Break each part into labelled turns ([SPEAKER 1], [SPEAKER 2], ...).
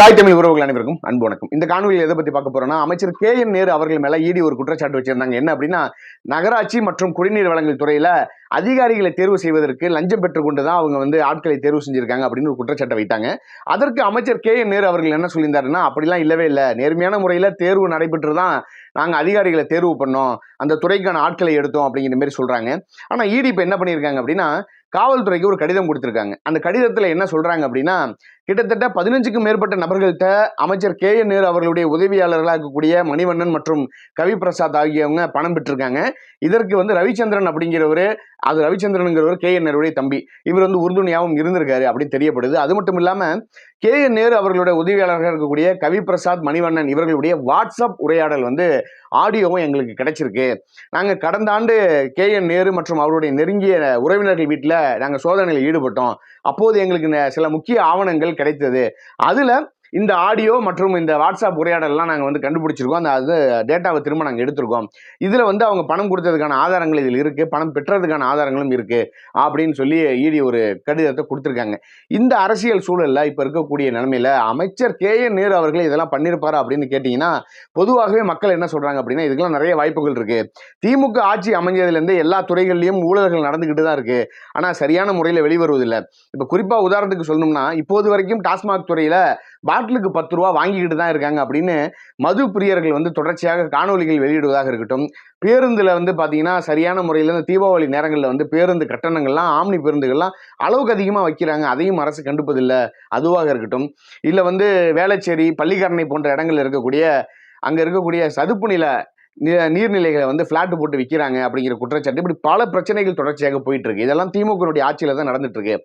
[SPEAKER 1] தாய் தமிழ் உறவுகள் அனைவருக்கும் அன்பு வணக்கம். இந்த காணொலியில் எதை பத்தி பார்க்க போறோம்னா அமைச்சர் கே என் நேரு அவர்கள் மேல ஈடி ஒரு குற்றச்சாட்டு வச்சிருந்தாங்க. என்ன அப்படின்னா நகராட்சி மற்றும் குடிநீர் வழங்கல் துறையில அதிகாரிகளை தேர்வு செய்வதற்கு லஞ்சம் பெற்றுக்கொண்டு தான் அவங்க வந்து ஆட்களை தேர்வு செஞ்சிருக்காங்க அப்படின்னு ஒரு குற்றச்சாட்டை வைத்தாங்க. அதற்கு அமைச்சர் கே என் நேரு அவர்கள் என்ன சொல்லியிருந்தாருன்னா அப்படிலாம் இல்லவே இல்லை. நேர்மையான முறையில் தேர்வு நடைபெற்று தான் நாங்கள் அதிகாரிகளை தேர்வு பண்ணோம். அந்த துறைக்கான ஆட்களை எடுத்தோம் அப்படிங்கிற மாதிரி சொல்றாங்க. ஆனால் ஈடி இப்போ என்ன பண்ணியிருக்காங்க அப்படின்னா காவல்துறைக்கு ஒரு கடிதம் கொடுத்துருக்காங்க. அந்த கடிதத்தில் என்ன சொல்கிறாங்க அப்படின்னா கிட்டத்தட்ட பதினஞ்சுக்கும் மேற்பட்ட நபர்கள்ட்ட அமைச்சர் கே. என். நேரு அவர்களுடைய உதவியாளர்களாக இருக்கக்கூடிய மணிவண்ணன் மற்றும் கவி பிரசாத் ஆகியவங்க பணம் பெற்றிருக்காங்க. இதற்கு வந்து ரவிச்சந்திரன் அப்படிங்கிறவர் அது ரவிச்சந்திரனுங்கிறவர் கே. என். நேருடைய தம்பி. இவர் வந்து உறுதுணையாகவும் இருந்திருக்காரு அப்படின்னு தெரியப்படுது. அது மட்டும் இல்லாமல் கே. என். நேரு அவர்களுடைய உதவியாளராக இருக்கக்கூடிய கவி பிரசாத் மணிவண்ணன் இவர்களுடைய வாட்ஸ்அப் உரையாடல் வந்து ஆடியோவும் எங்களுக்கு கிடைச்சிருக்கு. நாங்கள் கடந்த ஆண்டு கே. என். நேரு மற்றும் அவருடைய நெருங்கிய உறவினர்கள் வீட்டில் நாங்கள் சோதனையில் ஈடுபட்டோம். அப்போது எங்களுக்கு சில முக்கிய ஆவணங்கள் கிடைத்தது. அதில் இந்த ஆடியோ மற்றும் இந்த வாட்ஸ்அப் உரையாடலாம் நாங்கள் வந்து கண்டுபிடிச்சிருக்கோம். அந்த அது டேட்டாவை திரும்ப நாங்கள் எடுத்திருக்கோம். இதில் வந்து அவங்க பணம் கொடுத்ததுக்கான ஆதாரங்கள் இதில் இருக்குது பணம் பெற்றதுக்கான ஆதாரங்களும் இருக்குது அப்படின்னு சொல்லி ஈடி ஒரு கடிதத்தை கொடுத்துருக்காங்க. இந்த அரசியல் சூழலில் இப்போ இருக்கக்கூடிய நிலைமையில் அமைச்சர் கே என் நேரு அவர்கள் இதெல்லாம் பண்ணியிருப்பாரா அப்படின்னு கேட்டிங்கன்னா பொதுவாகவே மக்கள் என்ன சொல்கிறாங்க அப்படின்னா இதுக்கெல்லாம் நிறைய வாய்ப்புகள் இருக்குது திமுக ஆட்சி அமைஞ்சதுலேருந்து எல்லா துறைகள்லையும் ஊழல்கள் நடந்துக்கிட்டு தான் இருக்குது ஆனால் சரியான முறையில் வெளிவருவதில்லை. இப்போ குறிப்பாக உதாரணத்துக்கு சொல்லணும்னா இப்போது வரைக்கும் டாஸ்மாக் துறையில் பாட்டிலுக்கு பத்து ரூபா வாங்கிக்கிட்டு தான் இருக்காங்க அப்படின்னு மது பிரியர்கள் வந்து தொடர்ச்சியாக காணொலிகள் வெளியிடுவதாக இருக்கட்டும். பேருந்தில் வந்து பார்த்தீங்கன்னா சரியான முறையில் இந்த தீபாவளி நேரங்களில் வந்து பேருந்து கட்டணங்கள்லாம் ஆம்னி பேருந்துகள்லாம் அளவுக்கு அதிகமாக வைக்கிறாங்க. அதையும் அரசு கண்டுப்பதில்லை. அதுவாக இருக்கட்டும். இல்லை வந்து வேளச்சேரி பள்ளிக்கரணை போன்ற இடங்களில் இருக்கக்கூடிய அங்கே இருக்கக்கூடிய சதுப்பு நில நீர்நிலைகளை வந்து ஃப்ளாட் போட்டு விற்கிறாங்க அப்படிங்கிற குற்றச்சாட்டு. இப்படி பல பிரச்சனைகள் தொடர்ச்சியாக போயிட்டு இருக்கு. இதெல்லாம் திமுகனுடைய ஆட்சியில் தான் நடந்துட்டு இருக்கு.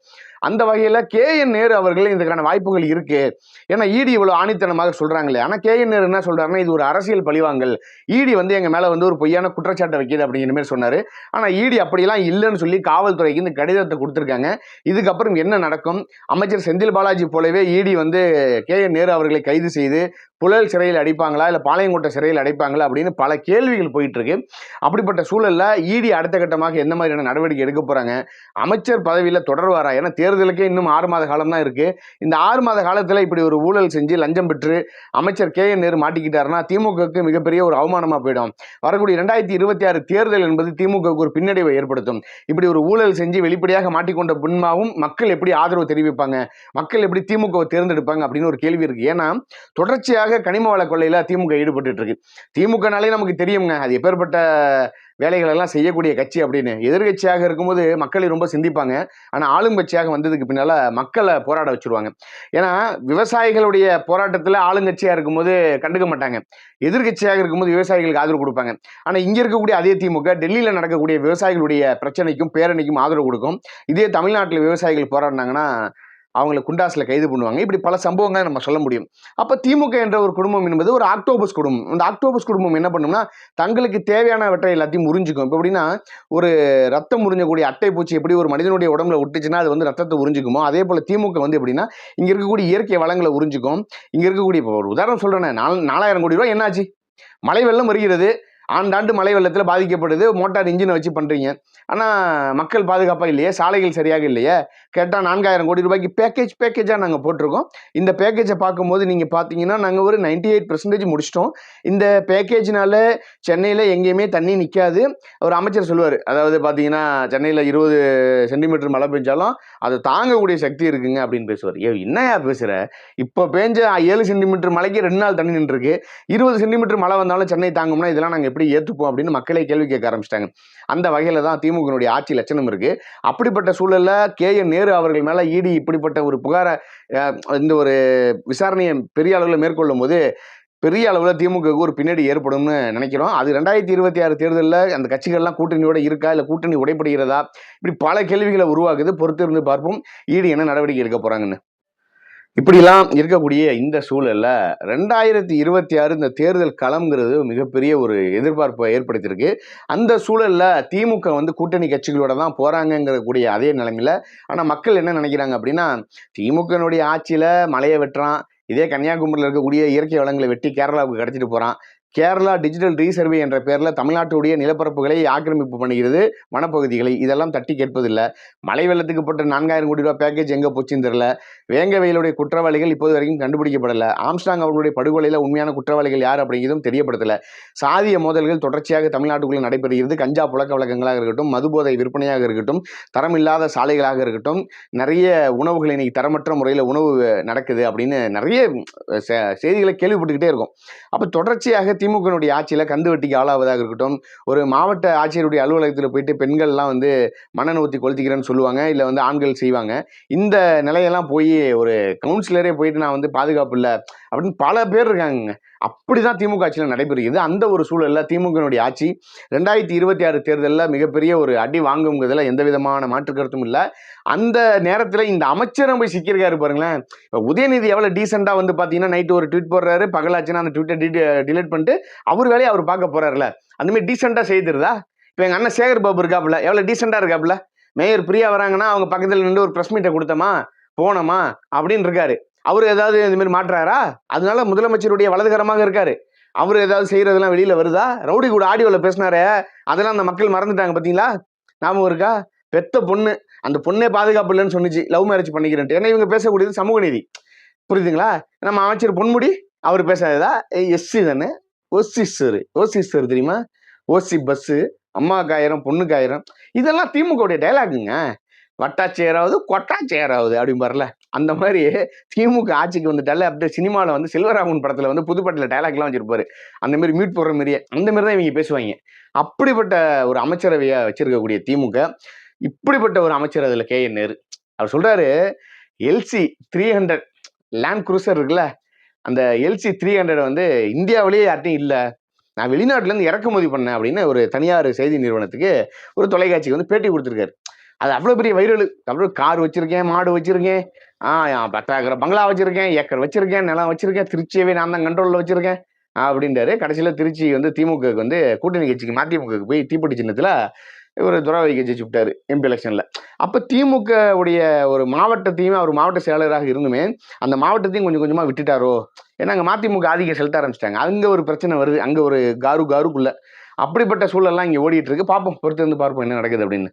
[SPEAKER 1] அந்த வகையில் கே என் நேரு அவர்கள் இதுக்கான வாய்ப்புகள் இருக்கு. ஏன்னா ஈடி இவ்வளோ ஆணித்தனமாக சொல்றாங்களே. ஆனால் கே என் நேரு என்ன சொல்றாருன்னா இது ஒரு அரசியல் பழிவாங்கல். ஈடி வந்து எங்க மேல வந்து ஒரு பொய்யான குற்றச்சாட்டை வைக்கிது அப்படிங்கிற மாதிரி சொன்னாரு. ஆனால் ஈடி அப்படிலாம் இல்லைன்னு சொல்லி காவல்துறைக்கு இந்த கடிதத்தை கொடுத்துருக்காங்க. இதுக்கப்புறம் என்ன நடக்கும்? அமைச்சர் செந்தில் பாலாஜி போலவே ஈடி வந்து கே என் நேரு அவர்களை கைது செய்து புழல் சிறையில் அடைப்பாங்களா இல்லை பாளையங்கோட்டை சிறையில் அடைப்பாங்களா அப்படின்னு பல கேள்விகள் போயிட்டு இருக்கு அப்படிப்பட்ட சூழலில் ஈடி அடுத்த கட்டமாக எந்த மாதிரியான நடவடிக்கை எடுக்க போறாங்க? அமைச்சர் பதவியில் தொடர்வாரா? ஏன்னா தேர்தலுக்கே இன்னும் ஆறு மாத காலம் தான் இருக்கு. இந்த ஆறு மாத காலத்தில் இப்படி ஒரு ஊழல் செஞ்சு லஞ்சம் பெற்று அமைச்சர் கே என் நேரு மாட்டிக்கிட்டாருன்னா திமுகவுக்கு மிகப்பெரிய ஒரு அவமானமாக போயிடும். வரக்கூடிய ரெண்டாயிரத்தி இருபத்தி ஆறு தேர்தல் என்பது திமுகவுக்கு ஒரு பின்னடைவை ஏற்படுத்தும். இப்படி ஒரு ஊழல் செஞ்சு வெளிப்படையாக மாட்டிக்கொண்ட பின்மாவும் மக்கள் எப்படி ஆதரவு தெரிவிப்பாங்க? மக்கள் எப்படி திமுகவை தேர்ந்தெடுப்பாங்க? அப்படின்னு ஒரு கேள்வி இருக்கு. ஏன்னா தொடர்ச்சியாக கனிம வள கொள்ளையில் திமுக ஈடுபட்டு இருக்கு. திமுகனாலே நமக்கு தெரியுங்க. அது எப்பேற்பட்ட வேலைகளெல்லாம் செய்யக்கூடிய கட்சி அப்படின்னு. எதிர்கட்சியாக இருக்கும்போது மக்களை ரொம்ப சிந்திப்பாங்க. ஆனால் ஆளும் கட்சியாக வந்ததுக்கு பின்னால் மக்களை போராட வச்சுருவாங்க. ஏன்னா விவசாயிகளுடைய போராட்டத்தில் ஆளுங்கட்சியாக இருக்கும்போது கண்டுக்க மாட்டாங்க. எதிர்கட்சியாக இருக்கும்போது விவசாயிகளுக்கு ஆதரவு கொடுப்பாங்க. ஆனால் இங்கே இருக்கக்கூடிய அதே திமுக டெல்லியில் நடக்கக்கூடிய விவசாயிகளுடைய பிரச்சனைக்கும் பேரணிக்கும் ஆதரவு கொடுக்கும். இதே தமிழ்நாட்டில் விவசாயிகள் போராடினாங்கன்னா அவங்களை குண்டாஸில் கைது பண்ணுவாங்க. இப்படி பல சம்பவங்களை நம்ம சொல்ல முடியும். அப்போ திமுக என்ற ஒரு குடும்பம் என்பது ஒரு ஆக்டோபஸ் குடும்பம். இந்த ஆக்டோபஸ் குடும்பம் என்ன பண்ணும்னா தங்களுக்கு தேவையானவற்றை எல்லாத்தையும் உறிஞ்சிக்கும். இப்போ எப்படின்னா ஒரு ரத்தம் உறிஞ்சக்கூடிய அட்டை பூச்சி எப்படி ஒரு மனிதனுடைய உடம்புல ஒட்டுச்சுன்னா அது வந்து ரத்தத்தை உறிஞ்சிக்குமோ அதே போல் திமுக வந்து எப்படின்னா இங்கே இருக்கக்கூடிய இயற்கை வளங்களை உறிஞ்சிக்கும். இங்கே இருக்கக்கூடிய இப்போ ஒரு உதாரணம் சொல்கிறேன் நாலு நாலாயிரம் கோடி ரூபாய் என்னாச்சு? மழை வெள்ளம் வருகிறது. ஆண்டாண்டு மழை வெள்ளத்தில் பாதிக்கப்படுது மோட்டார் இன்ஜினை வச்சு பண்ணுறீங்க ஆனால் மக்கள் பாதுகாப்பாக இல்லையே? சாலைகள் சரியாக இல்லையே? கேட்டால் நான்காயிரம் கோடி ரூபாய்க்கு பேக்கேஜ் பேக்கேஜாக நாங்கள் போட்டிருக்கோம். இந்த பேக்கேஜை பார்க்கும்போது நீங்கள் பார்த்தீங்கன்னா நாங்கள் ஒரு நைன்டி எயிட் பர்சன்டேஜ் முடிச்சிட்டோம். இந்த பேக்கேஜினால சென்னையில் எங்கேயுமே தண்ணி நிற்காது ஒரு அமைச்சர் சொல்லுவார். அதாவது பார்த்தீங்கன்னா சென்னையில் இருபது சென்டிமீட்டர் மழை பெஞ்சாலும் அதை தாங்கக்கூடிய சக்தி இருக்குங்க அப்படின்னு பேசுவார். ஏ என்னையா பேசுகிற இப்போ பேஞ்ச ஏழு சென்டிமீட்டர் மழைக்கு ரெண்டு நாள் தண்ணி நின்றுருக்கு. இருபது சென்டிமீட்டர் மழை வந்தாலும் சென்னை தாங்கும்னா இதெல்லாம் நாங்கள் எப்படி ஏற்றுப்போம் அப்படின்னு மக்களே கேள்வி கேட்க ஆரம்பிச்சிட்டாங்க. அந்த வகையில் தான் திமுகனுடைய ஆட்சி லட்சணம் இருக்குது அப்படிப்பட்ட சூழலில் கே. என். நேரு அவர்கள் மேலே ஈடி இப்படிப்பட்ட ஒரு புகாரை இந்த ஒரு விசாரணையை பெரிய அளவில் மேற்கொள்ளும் போது பெரிய அளவில் திமுகவுக்கு ஒரு பின்னாடி ஏற்படும்னு நினைக்கிறோம். அது ரெண்டாயிரத்தி இருபத்தி ஆறு தேர்தலில் அந்த கட்சிகள்லாம் கூட்டணியோட இருக்கா? இல்லை கூட்டணி உடைப்படுகிறதா இப்படி பல கேள்விகளை உருவாக்குது. பொறுத்து இருந்து பார்ப்போம். ஈடு என்ன நடவடிக்கை எடுக்க போகிறாங்கன்னு இப்படிலாம் இருக்கக்கூடிய இந்த சூழல்ல ரெண்டாயிரத்தி இருபத்தி ஆறு இந்த தேர்தல் களம்ங்கிறது மிகப்பெரிய ஒரு எதிர்பார்ப்பை ஏற்படுத்தியிருக்கு. அந்த சூழலில் திமுக வந்து கூட்டணி கட்சிகளோட தான் போறாங்கங்கிற கூடிய அதே நிலைமையில் ஆனால் மக்கள் என்ன நினைக்கிறாங்க அப்படின்னா திமுகனுடைய ஆட்சியில் மலையை வெட்டுறான் இதே கன்னியாகுமரியில் இருக்கக்கூடிய இயற்கை வளங்களை வெட்டி கேரளாவுக்கு கிடச்சிட்டு போகிறான் கேரளா டிஜிட்டல் ரீசர்வே என்ற பெயரில் தமிழ்நாட்டுடைய நிலப்பரப்புகளை ஆக்கிரமிப்பு பண்ணுகிறது வனப்பகுதிகளை. இதெல்லாம் தட்டி கேட்பதில்லை. மழை வெள்ளத்துக்கு போட்ட நான்காயிரம் கோடி ரூபாய் பேக்கேஜ் எங்கே போச்சுன்னு தெரில வேங்க வயலுடைய குற்றவாளிகள் இப்போது வரைக்கும் கண்டுபிடிக்கப்படலை. ஆம்ஸ்டாங் அவர்களுடைய படுகொலையில் உண்மையான குற்றவாளிகள் யார் அப்படிங்கிறதும் தெரியப்படுத்தலை. சாதிய மோதல்கள் தொடர்ச்சியாக தமிழ்நாட்டுக்குள்ளே நடைபெறுகிறது. கஞ்சா புழக்க வழக்கங்களாக இருக்கட்டும் மதுபோதை விற்பனையாக இருக்கட்டும் தரமில்லாத சாலைகளாக இருக்கட்டும் நிறைய உணவுகள் இன்னைக்கு தரமற்ற முறையில் உணவு நடக்குது அப்படின்னு நிறைய செ- செய்திகளை கேள்விப்பட்டுக்கிட்டே இருக்கும். அப்போ தொடர்ச்சியாக திமுகனுடைய ஆட்சியில் கந்து வட்டிக்கு ஆளாவதாக இருக்கட்டும் ஒரு மாவட்ட ஆட்சியருடைய அலுவலகத்தில் போயிட்டு பெண்கள்லாம் வந்து மண்ணெண்ண ஊற்றி கொளுத்திக்கிறேன்னு சொல்லுவாங்க இல்லை வந்து ஆண்கள் செய்வாங்க. இந்த நிலையெல்லாம் போய் ஒரு கவுன்சிலரே போயிட்டு நான் வந்து பாதுகாப்பு இல்லை அப்படின்னு பல பேர் இருக்காங்க அப்படிதான் திமுக ஆட்சியில் நடைபெறுகிறது. அந்த ஒரு சூழலில் திமுகனுடைய ஆட்சி ரெண்டாயிரத்தி இருபத்தி ஆறு தேர்தலில் மிகப்பெரிய ஒரு அடி வாங்குங்கிறதுல எந்த விதமான மாற்று கருத்தும் இல்லை. அந்த நேரத்தில் இந்த அமைச்சரும் போய் சிக்கியிருக்காரு பாருங்களேன். இப்போ உதயநிதி எவ்வளோ டீசெண்டாக வந்து பார்த்தீங்கன்னா நைட்டு ஒரு ட்வீட் போடுறாரு பகலாச்சுன்னா அந்த ட்விட்டை டிலீட் பண்ணிட்டு அவர் வேலையை அவர் பார்க்க போறாருல. அந்தமாதிரி டீசெண்டாக செய்திருதா? இப்போ எங்கள் அண்ணன் சேகர் பாபு இருக்காப்புல எவ்வளோ டீசெண்டாக இருக்காப்புல? மேயர் பிரியா வராங்கன்னா அவங்க பக்கத்தில் நின்று ஒரு ப்ரெஸ் மீட்டை கொடுத்தோமா? போனோமா? அப்படின்னு இருக்காரு. அவர் ஏதாவது இந்த மாதிரி மாட்டுறாரா? அதனால முதலமைச்சருடைய வலதுகரமாக இருக்காரு. அவர் ஏதாவது செய்கிறதெல்லாம் வெளியில வருதா? ரவுடி கூட ஆடியோவில் பேசினாரே. அதெல்லாம் அந்த மக்கள் மறந்துட்டாங்க பார்த்தீங்களா ஞாபகம் இருக்கா? பெத்த பொண்ணு அந்த பொண்ணே பாதுகாப்பு இல்லைன்னு சொன்னிச்சு. லவ் மேரேஜ் பண்ணிக்கிறேன்ட்டு. ஏன்னா இவங்க பேசக்கூடியது சமூக நீதி. புரியுதுங்களா? நம்ம அமைச்சர் பொன்முடி அவர் பேசாததா எஸ்சி தானே? ஓசிஸ்டர் சார். தெரியுமா? ஓசி பஸ்ஸு அம்மாவுக்கு ஆயிரம் பொண்ணுக்கு ஆயிரம். இதெல்லாம் திமுகவுடைய டைலாகுங்க வட்டாச்சேராவது கொட்டாச்சேராவது அப்படிம்பார்ல அந்த மாதிரி திமுக ஆட்சிக்கு வந்துட்டால அப்படியே சினிமாவில் வந்து செல்வராமன் படத்தில் வந்து புதுப்பட்டில் டைலாக்லாம் வச்சிருப்பாரு. அந்த மாதிரி மியூட் போடுற மாதிரியே அந்த மாதிரி தான் இவங்க பேசுவாங்க. அப்படிப்பட்ட ஒரு அமைச்சரவையாக வச்சிருக்கக்கூடிய திமுக இப்படிப்பட்ட ஒரு அமைச்சர் அதில் கே. என். நேரு. அவர் சொல்கிறாரு LC three hundred land cruiser இருக்குல்ல அந்த எல்சி த்ரீ ஹண்ட்ரட் வந்து இந்தியாவிலேயே யார்ட்டையும் இல்லை. நான் வெளிநாட்டுலேருந்து இறக்குமதி பண்ணேன் அப்படின்னு ஒரு தனியார் செய்தி நிறுவனத்துக்கு ஒரு தொலைக்காட்சிக்கு வந்து பேட்டி கொடுத்துருக்காரு. அது அவ்வளோ பெரிய வைரல் அவ்வளோ கார் வச்சிருக்கேன் மாடு வச்சிருக்கேன். ஆ என் பத்தாக்கிற பங்களா வச்சிருக்கேன் ஏக்கர் வச்சிருக்கேன் நிலம் வச்சிருக்கேன் திருச்சியவே நான் தான் கண்ட்ரோலில் வச்சிருக்கேன். அப்படின்றாரு. கடைசியில் திருச்சி வந்து திமுகவுக்கு வந்து கூட்டணி கட்சிக்கு மதிமுகவுக்கு போய் தீப்பெட்டி சின்னத்தில் இவர் துறவை கட்சி விட்டாரு எம்பி எலெக்ஷனில் அப்போ திமுக உடைய ஒரு மாவட்டத்தையுமே அவர் மாவட்ட செயலராக இருந்துமே அந்த மாவட்டத்தையும் கொஞ்சம் கொஞ்சமாக விட்டுட்டாரோ? ஏன்னா அங்கே மதிமுக ஆதிக்கம் செலுத்த ஆரம்பிச்சிட்டாங்க. அங்கே ஒரு பிரச்சனை வருது. அங்கே ஒரு காரு காருக்குள்ளே. அப்படிப்பட்ட சூழல்லாம் இங்கே ஓடிட்டு இருக்கு. பார்ப்போம் பொறுத்து வந்து பார்ப்போம் என்ன நடக்குது அப்படின்னு.